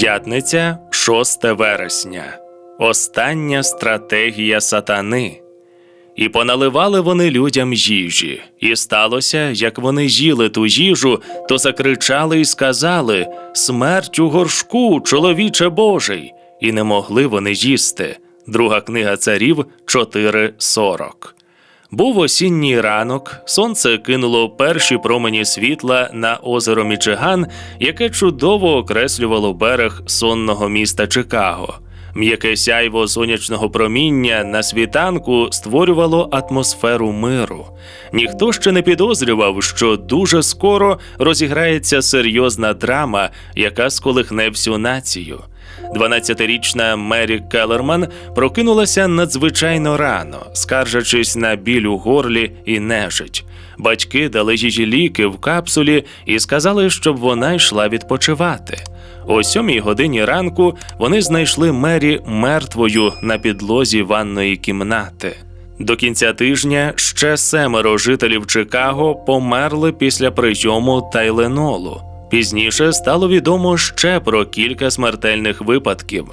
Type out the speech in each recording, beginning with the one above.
П'ятниця, 6 вересня. Остання стратегія сатани. І поналивали вони людям їжі, і сталося, як вони їли ту їжу, то закричали і сказали: Смерть у горшку, чоловіче Божий! І не могли вони їсти. Друга книга царів 4.40. Був осінній ранок, сонце кинуло перші промені світла на озеро Мічиган, яке чудово окреслювало берег сонного міста Чикаго. М'яке сяйво сонячного проміння на світанку створювало атмосферу миру. Ніхто ще не підозрював, що дуже скоро розіграється серйозна драма, яка сколихне всю націю. 12-річна Мері Келлерман прокинулася надзвичайно рано, скаржачись на біль у горлі і нежить. Батьки дали їжі ліки в капсулі і сказали, щоб вона йшла відпочивати. О сьомій годині ранку вони знайшли Мері мертвою на підлозі ванної кімнати. До кінця тижня ще семеро жителів Чикаго померли після прийому тайленолу. Пізніше стало відомо ще про кілька смертельних випадків.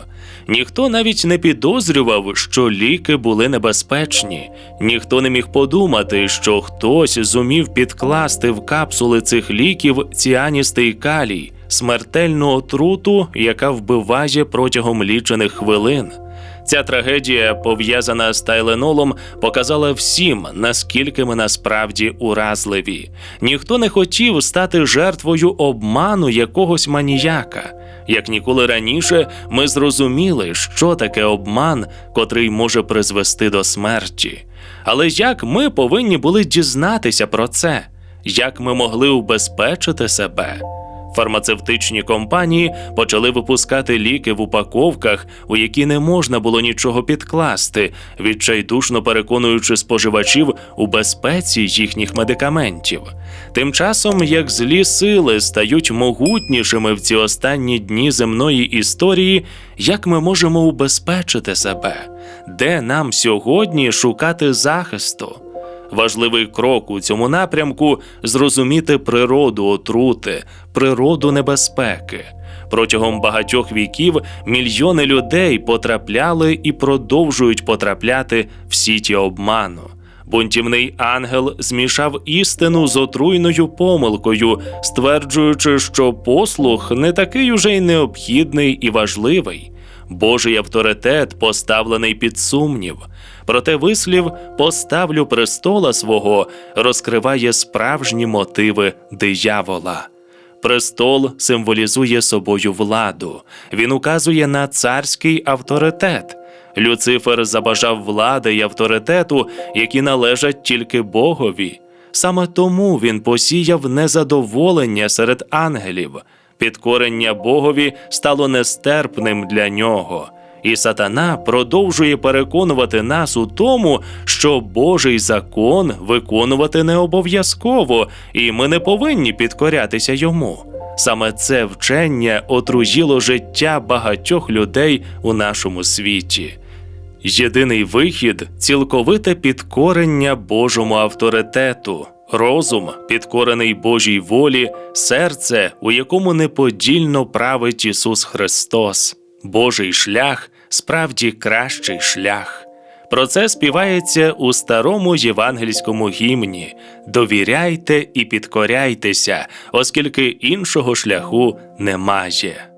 Ніхто навіть не підозрював, що ліки були небезпечні. Ніхто не міг подумати, що хтось зумів підкласти в капсули цих ліків ціаністий калій, смертельну отруту, яка вбиває протягом лічених хвилин. Ця трагедія, пов'язана з тайленолом, показала всім, наскільки ми насправді уразливі. Ніхто не хотів стати жертвою обману якогось маніяка. Як ніколи раніше, ми зрозуміли, що таке обман, котрий може призвести до смерті. Але як ми повинні були дізнатися про це? Як ми могли убезпечити себе? Фармацевтичні компанії почали випускати ліки в упаковках, у які не можна було нічого підкласти, відчайдушно переконуючи споживачів у безпеці їхніх медикаментів. Тим часом, як злі сили стають могутнішими в ці останні дні земної історії, як ми можемо убезпечити себе, де нам сьогодні шукати захисту? Важливий крок у цьому напрямку зрозуміти природу отрути, природу небезпеки. Протягом багатьох віків мільйони людей потрапляли і продовжують потрапляти в сіті обману. Бунтівний ангел змішав істину з отруйною помилкою, стверджуючи, що послух не такий уже й необхідний і важливий. Божий авторитет поставлений під сумнів. Проте вислів поставлю престола свого розкриває справжні мотиви диявола. Престол символізує собою владу, він указує на царський авторитет. Люцифер забажав влади й авторитету, які належать тільки Богові. Саме тому він посіяв незадоволення серед ангелів. Підкорення Богові стало нестерпним для нього. І сатана продовжує переконувати нас у тому, що Божий закон виконувати не обов'язково, і ми не повинні підкорятися йому. Саме це вчення отруїло життя багатьох людей у нашому світі. Єдиний вихід цілковите підкорення Божому авторитету, розум, підкорений Божій волі, серце, у якому неподільно править Ісус Христос. Божий шлях справді кращий шлях. Про це співається у старому євангельському гімні: довіряйте і підкоряйтеся, оскільки іншого шляху немає.